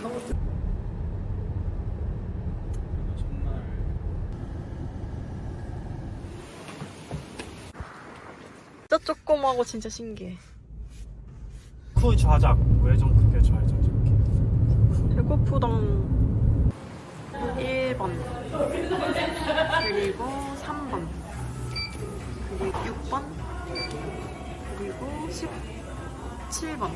정말 진짜 조그마고 진짜 신기해. 그 좌작 외전 크게 좌작 이렇게. 배고프당. 1번. 그리고 3번. 그리고 6번. 그리고 17번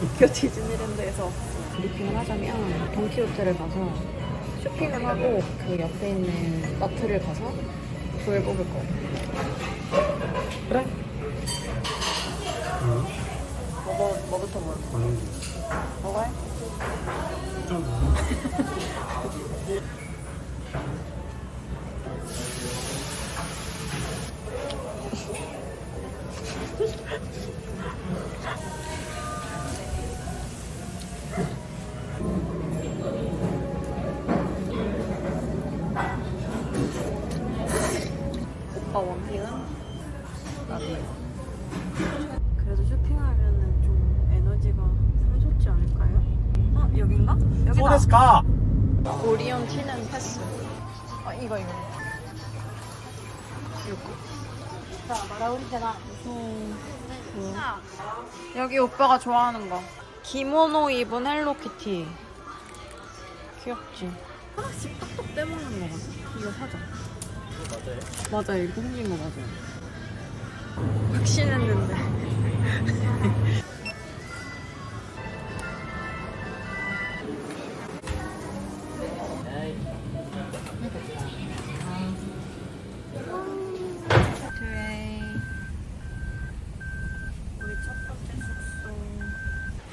도쿄 디즈니랜드에서 브리핑을 하자면 동키호테를 가서 쇼핑을 하고 그 옆에 있는 마트를 가서 불 뽑을 거예요. 그래? 뭐, 뭐부터? 가는 뭐가 해? 좀 그래도 쇼핑하면은 좀 에너지가 샘솟지 않을까요? 어? 여긴가? 여기다. 오리온 티는 패스. 아 이거 이거. 이거 음, 뭐야? 여기 오빠가 좋아하는 거. 기모노 입은 헬로키티. 귀엽지? 하나씩 톡톡 떼먹는 거 같아. 이거 사자. 맞아요. 맞아 이거 생긴 거 맞아 확신했는데.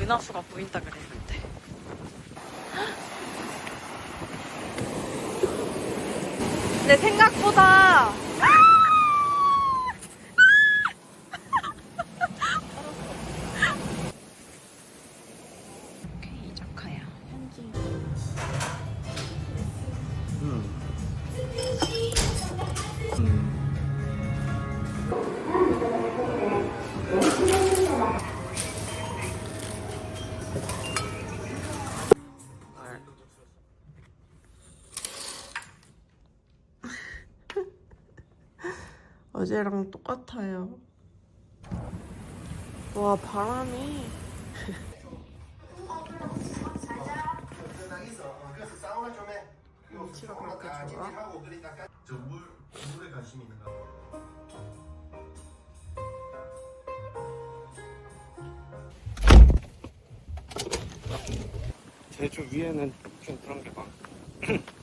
은하수가 보인다 그랬는데. 내 생각보다 어제랑 똑같아요. 와 바람이 치가? 제주 위에는 좀 그런 게 많아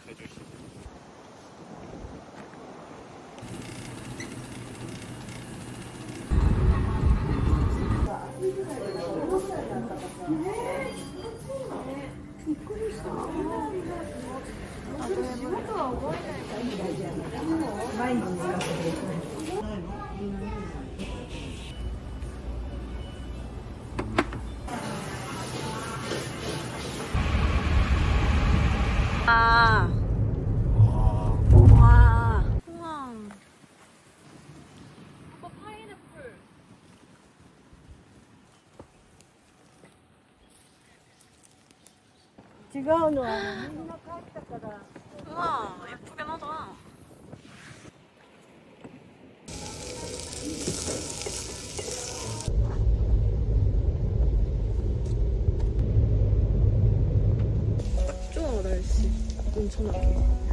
아, 와 와, 우와. 오빠 파인애플. 우와, 예쁘긴 하다. 딱 좋아, 날씨. 온천하게.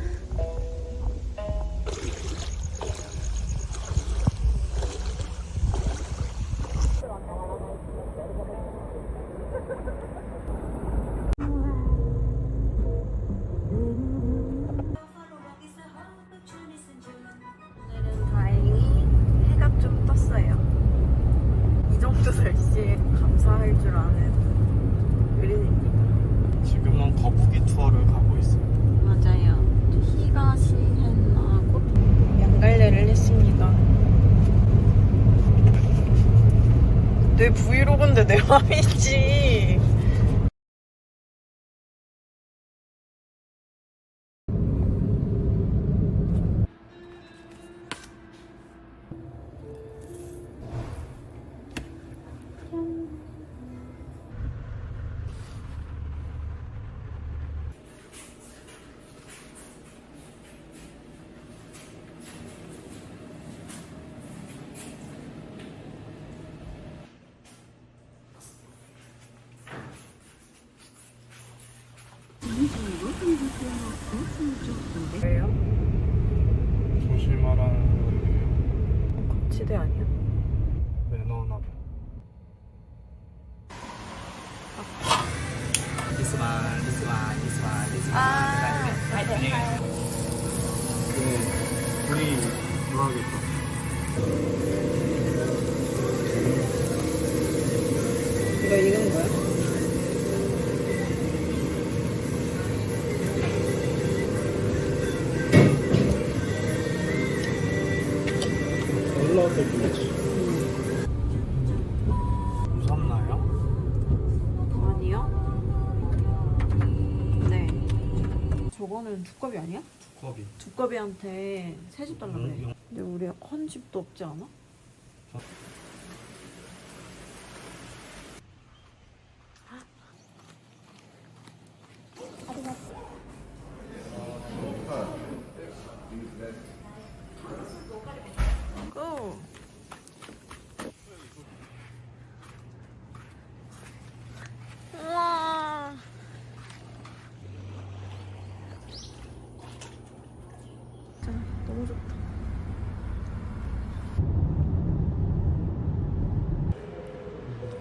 정도 날씨에 감사할 줄 아는 의린입니다. 지금은 거북이 투어를 가고 있어요 맞아요. 히가시헨나고 양갈래를 했습니다. 내 브이로그인데 내 맘이지. 왜요? 조심하라는 거예요. 거치대 아니야? 매너나 봐. This one, this one, this one, this one. 아, 그 우리 좋아하겠다. 이거 익은 거야? 저거는 두꺼비 아니야? 겁이. 두꺼비한테 새 집 달라고 그래. 용- 근데 우리 헌 집도 없지 않아? 고! 우와! 진짜 너무 좋다.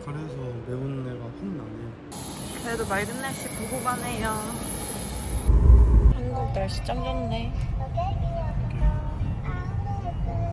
그래서 매운 내가 혼나네요. 그래도 맑은 날씨 보고 가네요. 한국 날씨 짱 좋네.